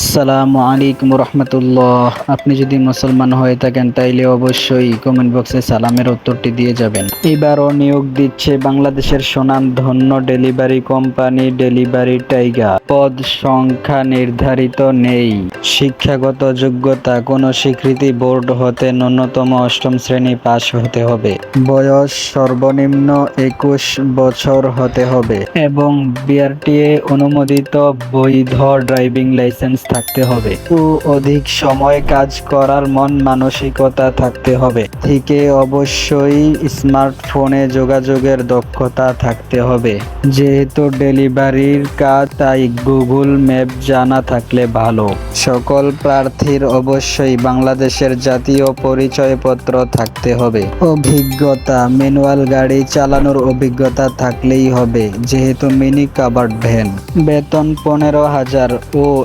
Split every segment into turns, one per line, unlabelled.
আসসালামু আলাইকুম রহমতুল্লাহ। আপনি যদি মুসলমান হয়ে থাকেন, তাইলে অবশ্যই কমেন্ট বক্সে সালামের উত্তরটি দিয়ে যাবেন। এবারও নিয়োগ দিচ্ছে বাংলাদেশের সুনাম ধন্য ডেলিভারি কোম্পানি ডেলিভারি টাইগার। পদ সংখ্যা নির্ধারিত নেই। শিক্ষাগত যোগ্যতা কোনো স্বীকৃতি বোর্ড হতে ন্যূনতম অষ্টম শ্রেণি পাশ হতে হবে। বয়স সর্বনিম্ন একুশ বছর হতে হবে। এবং বিআরটিএ অনুমোদিত বৈধ ড্রাইভিং লাইসেন্স থাকতে হবে। ও অধিক সময় কাজ করার মন মানসিকতা থাকতে হবে। থেকে অবশ্যই স্মার্টফোনে যোগাযোগের দক্ষতা থাকতে হবে। যেহেতু ডেলিভারির কাজ, তাই গুগল ম্যাপ জানা থাকলে ভালো। সকল প্রার্থীর অবশ্যই বাংলাদেশের জাতীয় পরিচয়পত্র থাকতে হবে। অভিজ্ঞতা, ম্যানুয়াল গাড়ি চালানোর অভিজ্ঞতা থাকলেই হবে। যেহেতু মিনি কাভার্ড ভ্যান। বেতন পনেরো হাজার ও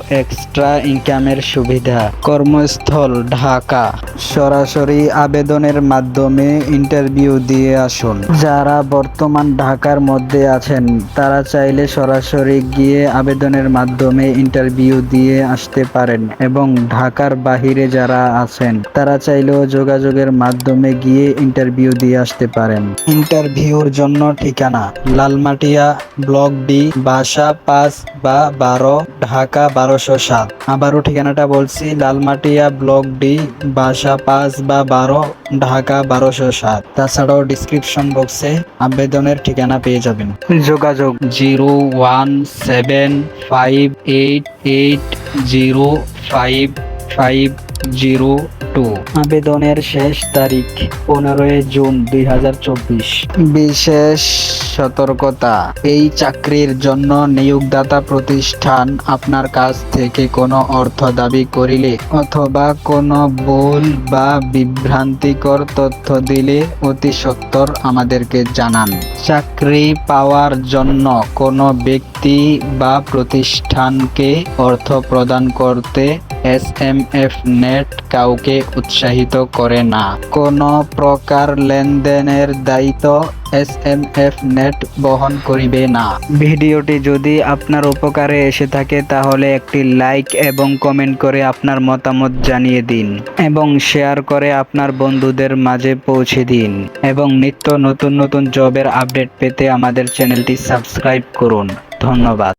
এক্সট্রা ইনকামের সুবিধা। কর্মস্থল, ঢাকা। সরাসরি আবেদনের মাধ্যমে ইন্টারভিউ দিয়ে আসুন। যারা বর্তমান ঢাকার মধ্যে আছেন, তারা চাইলে সরাসরি গিয়ে আবেদনের মাধ্যমে ইন্টারভিউ দিয়ে আসতে পারেন এবং ঢাকার বাহিরে যারা আছেন, তারা চাইলেও যোগাযোগের মাধ্যমে গিয়ে ইন্টারভিউ দিয়ে আসতে পারেন। ইন্টারভিউর জন্য ঠিকানা, লালমাটিয়া, ব্লক ডি, বাসা পাঁচ বা বারো, ঢাকা বারোশো সাত। আবারও ঠিকানাটা বলছি, লালমাটিয়া ব্লক ডি, বাসা পাঁচ বা বারো, ঢাকা বারোশো সাত। তাছাড়াও ডিসক্রিপশন বক্সে আবেদনের ঠিকানা পেয়ে যাবেন। যোগাযোগ zero one seven five eight eight zero five five zero two. আবেদনের শেষ তারিখ পনেরোই জুন দুই হাজার চব্বিশ। বিশেষ সতর্কতা এই চাকরির জন্য নিয়োগদাতা প্রতিষ্ঠান আপনার কাছ থেকে কোনো অর্থ দাবি করিলে অথবা কোনো ভুল বা বিভ্রান্তিকর তথ্য দিলে অতি সত্বর আমাদেরকে জানান। চাকরি পাওয়ার জন্য কোনো ব্যক্তি বা প্রতিষ্ঠানকে অর্থ প্রদান করতে এস এম এফ নেট কাউকে উৎসাহিত করে না। কোনো প্রকার লেনদেনের দায়িত্ব এস এম এফ নেট বহন করিবে না। ভিডিওটি যদি আপনার উপকারে এসে থাকে, তাহলে একটি লাইক এবং কমেন্ট করে আপনার মতামত জানিয়ে দিন এবং শেয়ার করে আপনার বন্ধুদের মাঝে পৌঁছে দিন এবং নিত্য নতুন নতুন জবের আপডেট পেতে আমাদের চ্যানেলটি সাবস্ক্রাইব করুন। ধন্যবাদ।